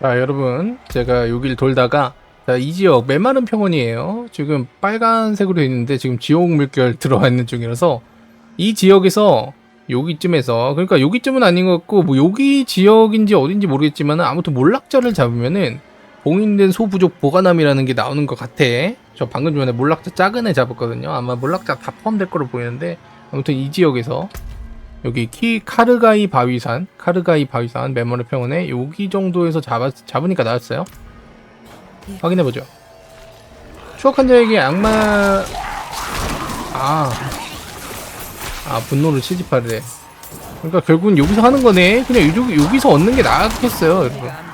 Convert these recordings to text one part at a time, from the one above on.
자 여러분 제가 여길 돌다가 자, 이 지역 메마른 평원이에요. 지금 빨간색으로 돼 있는데 지금 지옥 물결 들어와 있는 중이라서 이 지역에서 여기쯤에서 그러니까 여기쯤은 아닌 것 같고 뭐 여기 지역인지 어딘지 모르겠지만 아무튼 몰락자를 잡으면은 봉인된 소부족 보관함이라는 게 나오는 것 같아. 저 방금 전에 몰락자 작은 애 잡았거든요. 아마 몰락자 다 포함될 거로 보이는데 아무튼 이 지역에서 여기 키 카르가이 바위산 카르가이 바위산 메모리 평원에 여기 정도에서 잡아, 잡으니까 나왔어요. 확인해보죠. 추억한 자에게 악마 아, 아 분노를 채집하래. 그러니까 결국은 여기서 하는 거네. 그냥 여기, 여기서 얻는 게 나았겠어요 여러분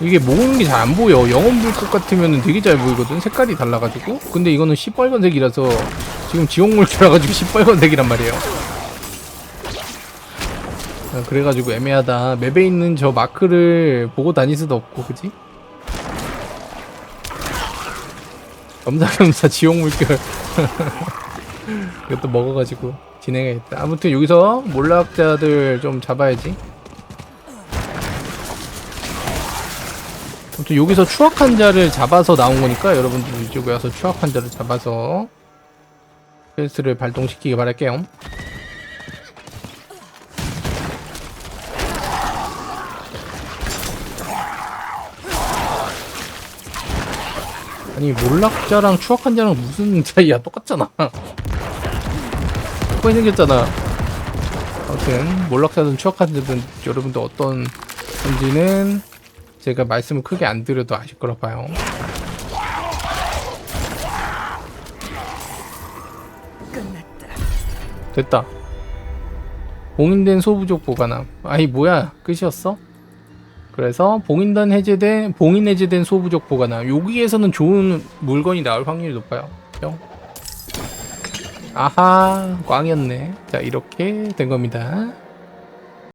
이게 모으는 게 잘 안 보여. 영혼 불꽃 같으면 되게 잘 보이거든. 색깔이 달라가지고. 근데 이거는 시뻘건색이라서 지금 지옥물질라 가지고 시뻘건색이란 말이에요. 아, 그래가지고 애매하다. 맵에 있는 저 마크를 보고 다닐 수도 없고, 그지? 겸사겸사 지옥물결. 이것도 먹어가지고 진행해야겠다. 아무튼 여기서 몰락자들 좀 잡아야지. 아무튼 여기서 추악 환자를 잡아서 나온 거니까 여러분들 이쪽에 와서 추악 환자를 잡아서 헬스를 발동시키기 바랄게요. 아니 몰락자랑 추악 환자랑 무슨 차이야? 똑같잖아. 똑같이 생겼잖아. 아무튼 몰락자든 추악 환자든 여러분들 어떤 건지는 제가 말씀을 크게 안 드려도 아실 거라 봐요. 됐다. 봉인된 소부족 보관함. 아이 뭐야 끝이었어? 그래서 봉인단 해제된 봉인 해제된 소부족 보관함. 여기에서는 좋은 물건이 나올 확률이 높아요. 뿅. 아하 꽝이었네. 자 이렇게 된 겁니다.